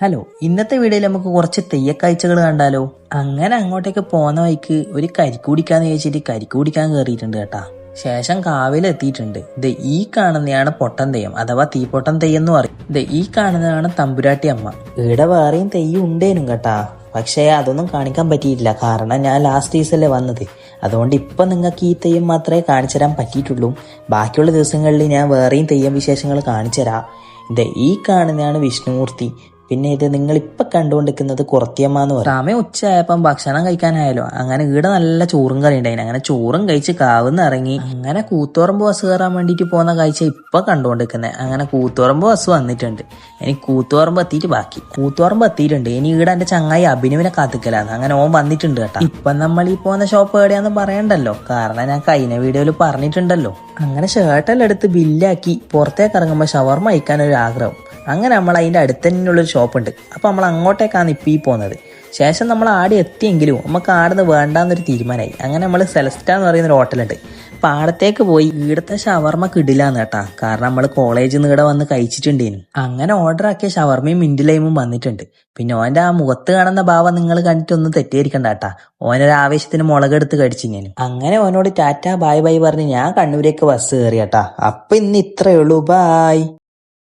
Hello ഇന്നത്തെ വീഡിയോയിൽ നമുക്ക് കുറച്ച് തെയ്യക്കാഴ്ചകൾ കണ്ടാലോ? അങ്ങനെ അങ്ങോട്ടേക്ക് പോന്ന വഴിക്ക് ഒരു കരിക്കൂടിക്കാന്ന് ചോദിച്ചിട്ട് കരിക്കൂടിക്കാൻ കയറിയിട്ടുണ്ട് കേട്ടാ. ശേഷം കാവിലെത്തിയിട്ടുണ്ട് ഇത് ഈ കാണുന്നതാണ് പൊട്ടൻ തെയ്യം അഥവാ തീപ്പൊട്ടൻ തെയ്യം എന്ന് പറയും. ഇത് ഈ കാണുന്നതാണ് തമ്പുരാട്ടി അമ്മ. ഇവിടെ വേറെയും തെയ്യം ഉണ്ടേനും കേട്ടാ. പക്ഷേ അതൊന്നും കാണിക്കാൻ പറ്റിയിട്ടില്ല. കാരണം ഞാൻ ലാസ്റ്റ് ദിവസമല്ലേ വന്നത്. അതുകൊണ്ട് ഇപ്പം നിങ്ങൾക്ക് ഈ തെയ്യം മാത്രമേ കാണിച്ചു തരാൻ പറ്റിയിട്ടുള്ളൂ. ബാക്കിയുള്ള ദിവസങ്ങളിൽ ഞാൻ വേറെയും തെയ്യം വിശേഷങ്ങൾ കാണിച്ചു തരാം. ഇത് ഈ കാണുന്നതാണ് വിഷ്ണുമൂർത്തി. പിന്നെ ഇത് നിങ്ങൾ ഇപ്പൊ കണ്ടുകൊണ്ടിരിക്കുന്നത് കുറത്തിയമ്മ എന്ന് പറയും. സമയം ഉച്ചയായപ്പം ഭക്ഷണം കഴിക്കാനായാലോ? അങ്ങനെ ഇവിടെ നല്ല ചോറും കറി ഉണ്ടായിന്. അങ്ങനെ ചോറും കഴിച്ച് കാവുന്ന് ഇറങ്ങി. അങ്ങനെ കൂത്തുറമ്പ് ബസ് കയറാൻ വേണ്ടിയിട്ട് പോകുന്ന കാഴ്ച ഇപ്പൊ കണ്ടുകൊണ്ടിരിക്കുന്നത് അങ്ങനെ കൂത്തുറമ്പ് ബസ് വന്നിട്ടുണ്ട്. ഇനി കൂത്തുറമ്പ് എത്തിയിട്ട് ബാക്കി. കൂത്തുറമ്പ് എത്തിയിട്ടുണ്ട്. ഇനി ഇവിടെ എന്റെ ചങ്ങായി അഭിനവിനെ കാത്തിക്കലാണ്. അങ്ങനെ ഓൻ വന്നിട്ടുണ്ട് കേട്ടോ. ഇപ്പൊ നമ്മൾ ഈ പോകുന്ന ഷോപ്പ് എവിടെയാന്ന് പറയണ്ടല്ലോ? കാരണം ഞാൻ കഴിഞ്ഞ വീഡിയോയിൽ പറഞ്ഞിട്ടുണ്ടല്ലോ. അങ്ങനെ ഷർട്ടെല്ലാം എടുത്ത് ബില്ലാക്കി പുറത്തേക്ക് ഇറങ്ങുമ്പോൾ ഷവർമ കഴിക്കാൻ ഒരു ആഗ്രഹം. അങ്ങനെ നമ്മൾ അതിന്റെ അടുത്ത് തന്നെയുള്ളൊരു ഷോപ്പുണ്ട്. അപ്പോൾ നമ്മൾ അങ്ങോട്ടേക്കാണ് ഇപ്പം ഈ പോകുന്നത് ശേഷം നമ്മൾ ആടെ എത്തിയെങ്കിലും നമുക്ക് ആടുന്ന് വേണ്ടാന്നൊരു തീരുമാനമായി അങ്ങനെ നമ്മൾ സെലസ്റ്റ എന്ന് പറയുന്ന ഒരു ഹോട്ടലുണ്ട്. അപ്പോൾ ആടത്തേക്ക് പോയി ഇവിടുത്തെ ഷവർമ കിടില്ലാന്ന് കേട്ടാ. കാരണം നമ്മൾ കോളേജിൽ നിന്ന് ഇവിടെ വന്ന് കഴിച്ചിട്ടുണ്ടേനു. അങ്ങനെ ഓർഡർ ആക്കിയ ഷവർമയും മിൻഡിലൈമും വന്നിട്ടുണ്ട്. പിന്നെ ഓന്റെ ആ മുഖത്ത് കാണുന്ന ഭാവം നിങ്ങൾ കണ്ടിട്ടൊന്നും തെറ്റിയിരിക്കണ്ട കേട്ടാ. ഓനൊരു ആവേശത്തിന് മുളകെടുത്ത് കടിച്ചിങ്ങനും. അങ്ങനെ ഓനോട് ടാറ്റ ബൈ ബൈ പറഞ്ഞ് ഞാൻ കണ്ണൂരേക്ക് ബസ് കയറി കേട്ടാ. അപ്പം ഇന്ന് ഇത്രയേ ഉള്ളൂ. ബായ്